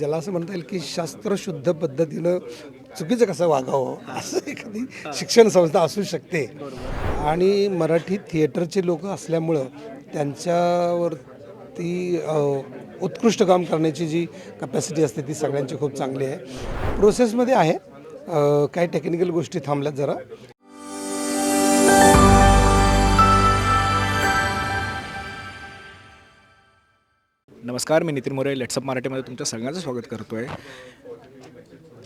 ज्याला असं म्हणता येईल की शास्त्रशुद्ध पद्धतीनं चुकीचं कसं वागावं असं एखादी शिक्षण संस्था असू शकते. आणि मराठी थिएटरचे लोक असल्यामुळं त्यांच्यावरती ती उत्कृष्ट काम करण्याची जी कपॅसिटी असते ती सगळ्यांची खूप चांगली आहे. प्रोसेसमध्ये आहे. काही टेक्निकल गोष्टी थांबल्यात जरा. नमस्कार मी नितीन मोरे लेट्सअप मराठीमध्ये तुमच्या सगळ्यांचं स्वागत करतो आहे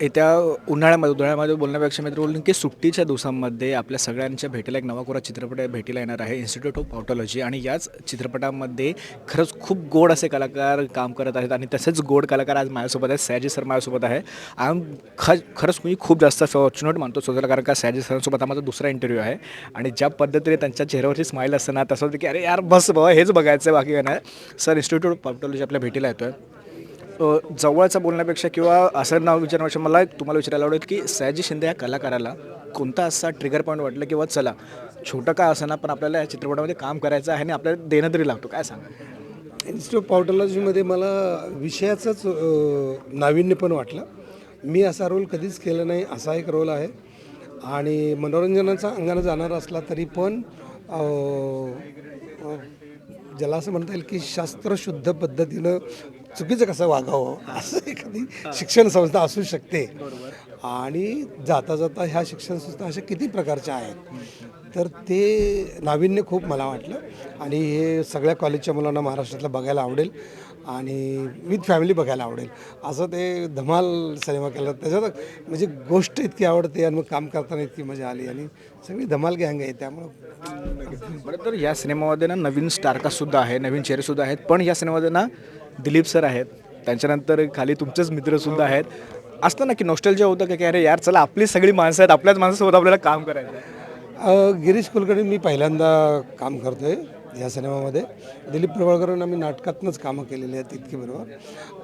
येत्या उन्हाळ्यामध्ये उन्हाळ्यामध्ये बोलण्यापेक्षा मी तर बोलून की सुट्टीच्या दिवसांमध्ये आपल्या सगळ्यांच्या भेटीला एक नवाकोरा चित्रपट भेटीला येणार आहे इन्स्टिट्यूट ऑफ ऑटोलॉजी आणि याच चित्रपटामध्ये खरंच खूप गोड असे कलाकार काम करत आहेत आणि तसेच गोड कलाकार आज माझ्यासोबत आहेत. सयाजी सर माझ्यासोबत आहे. आय एम ख खरंच मी खूप जास्त फॉर्च्युनेट मानतो स्वतःला कारण का सयाजी सरांसोबत हा माझा दुसरा इंटरव्ह्यू आहे. आणि ज्या पद्धतीने त्यांच्या चेहऱ्यावरची स्माईल असतं ना तसं होतं की अरे यार बस बाबा हेच बघायचं आहे बाकी काय नाही. सर इन्स्टिट्यूट ऑफ ऑटोलॉजी आपल्या भेटीला येतो आहे जवळचं बोलण्यापेक्षा किंवा असं नाव विचारण्यापेक्षा मला एक तुम्हाला विचारायला आवडेल की सयाजी शिंदे या कलाकाराला कोणता असा ट्रिगर पॉईंट वाटलं किंवा चला छोटं का असं पण आपल्याला या चित्रपटामध्ये काम करायचं आहे आणि आपल्याला देणं तरी लागतो काय सांगा इन्स्टिट्यूट ऑफ मला विषयाचंच नाविन्य पण वाटलं. मी असा रोल कधीच केला नाही असा एक रोल आहे. आणि मनोरंजनाचा अंगानं जाणारा असला तरी पण ज्याला असं म्हणता येईल की शास्त्रशुद्ध पद्धतीनं चुकीचं कसं वागावं असं एखादी शिक्षण संस्था असू शकते. आणि जाता जाता ह्या शिक्षण संस्था अशा किती प्रकारच्या आहेत? तर ते नाविन्य खूप मला वाटलं. आणि हे सगळ्या कॉलेजच्या मुलांना महाराष्ट्रातलं बघायला आवडेल. आणि विथ फॅमिली बघायला आवडेल. असं ते धमाल सिनेमा केला. त्याच्यात म्हणजे गोष्ट इतकी आवडते आणि मग काम करताना इतकी मजा आली. आणि सगळी धमाल गँग आहे. त्यामुळं बरं तर या सिनेमामध्ये ना नवीन स्टारकास्टसुद्धा आहे नवीन चेहरेसुद्धा आहेत. पण या सिनेमामध्ये ना दिलीप सर आहेत. त्यांच्यानंतर खाली तुमचेच मित्रसुद्धा आहेत. असतं ना की नॉस्टॅल्जिया होतं का की अरे यार चला आपली सगळी माणसं आहेत. आपल्याच माणसासोबत आपल्याला काम करायचं आहे. गिरीश कुलकर्णी मी पहिल्यांदा काम करतो आहे या सिनेमामध्ये. दिलीप प्रभाळकरांना मी नाटकातनंच कामं केलेली आहेत इतकी बरोबर.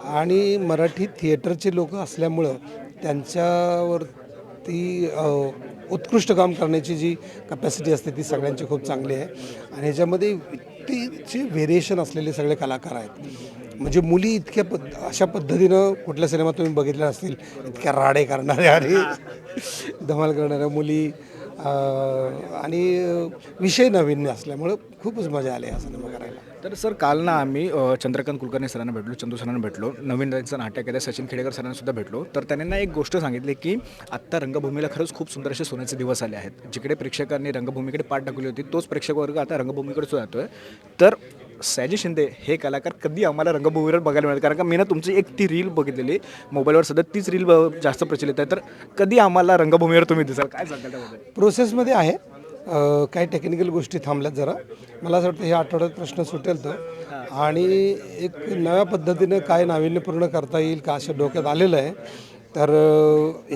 आणि मराठी थिएटरचे लोक असल्यामुळं त्यांच्यावरती उत्कृष्ट काम करण्याची जी कपॅसिटी असते ती सगळ्यांची खूप चांगली आहे. आणि ह्याच्यामध्ये इतकीचे व्हेरिएशन असलेले सगळे कलाकार आहेत. म्हणजे मुली इतक्या पद्ध अशा पद्धतीनं कुठल्या सिनेमात तुम्ही बघितल्या असतील इतक्या राडे करणाऱ्या आणि धमाल करणाऱ्या मुली आणि विषय नवीन असल्यामुळं खूपच मजा आली असं सिनेमा करायला. तर सर काल ना आम्ही चंद्रकांत कुलकर्णी सरांना भेटलो चंदू सरांना भेटलो नवीन त्यांचं नाटक आहे सचिन खेडेकर सरांना सुद्धा भेटलो. तर त्यांनी ना एक गोष्ट सांगितली की आत्ता रंगभूमीला खरंच खूप सुंदर असे सोन्याचे दिवस आले आहेत. जिकडे प्रेक्षकांनी रंगभूमीकडे पाठ टाकली होती तोच प्रेक्षक वर्ग आता रंगभूमीकडे सुद्धा आहे तर सयाजी शिंदे हे कलाकार कधी आम्हाला रंगभूमीवर बघायला मिळेल? कारण का मी ना तुमची एक ती रील बघितलेली मोबाईलवर सध्या तीच रील जास्त प्रचलित आहे. तर कधी आम्हाला रंगभूमीवर तुम्ही दिसाल? काय सांगाल त्यामध्ये प्रोसेसमध्ये आहे. काही टेक्निकल गोष्टी थांबल्यात जरा. मला असं वाटतं ह्या आठवड्यात प्रश्न सुटेल तो. आणि एक नव्या पद्धतीनं काय नाविन्यपूर्ण करता येईल का असं डोक्यात आलेलं आहे. तर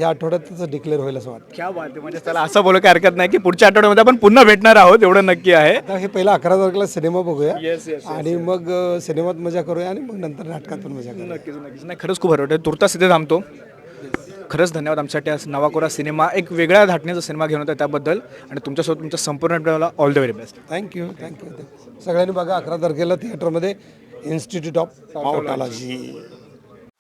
या आठवड्यात त्याचं डिक्लेअर होईल असं वाटतं. क्या बात आहे. म्हणजे त्याला असं बोलू काही हरकत नाही की पुढच्या आठवड्यामध्ये आपण पुन्हा भेटणार आहोत एवढं नक्की आहे. आता हे पहिला अकरा तारखेला सिनेमा बघूया. येस येस आणि मग अ, सिनेमात मजा करूया आणि मग नंतर नाटकात पण मजा करूया. नक्कीच नक्कीच. नाही खरंच खूप हरवट आहे तुर्तास इथे थांबतो. खरंच धन्यवाद आमच्यासाठी आज नवाकोरा सिनेमा एक वेगळ्या धाटणीचा सिनेमा घेऊन होता त्याबद्दल. आणि तुमच्यासोबत तुमच्या संपूर्ण टीमला all the very best thank you thank you सगळ्यांनी बघा अकरा तारखेला थिएटरमध्ये इन्स्टिट्यूट ऑफ ऑटॉलॉजी